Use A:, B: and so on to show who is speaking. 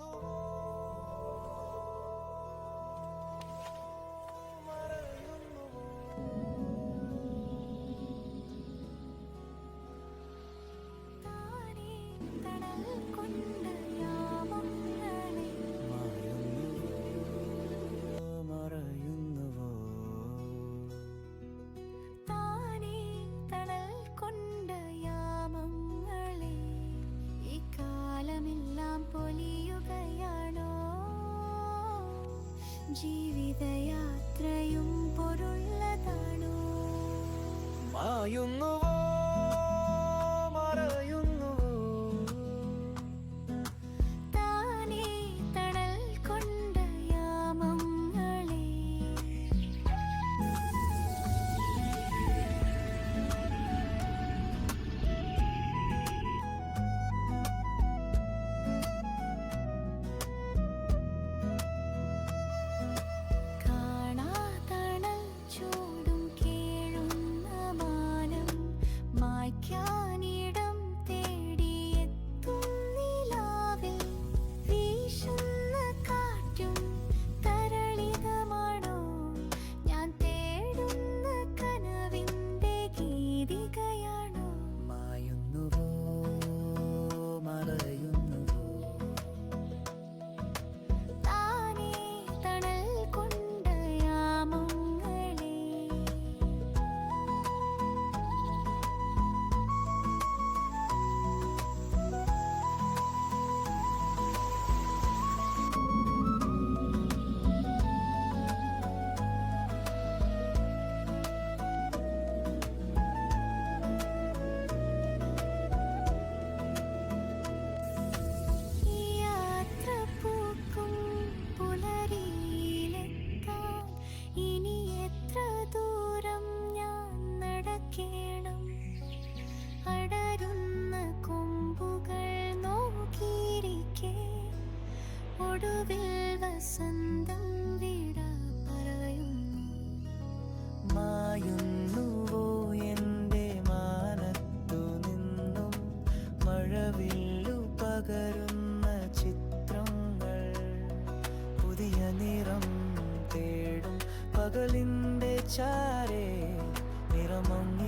A: the ജീവിതയാത്രയും പൊരുള്ളതാണോ
B: മായുന്നുവോ
A: നടുവിൽ വസന്തം വിട പറയുന്നു.
B: മായുന്നുവോ എന്റെ മാനത്തു നിന്നും? മഴവില്ലു പകരുന്ന ചിത്രങ്ങൾ. പുതിയ നിറം തേടും പകലിന്റെ ചാരേ നിറമം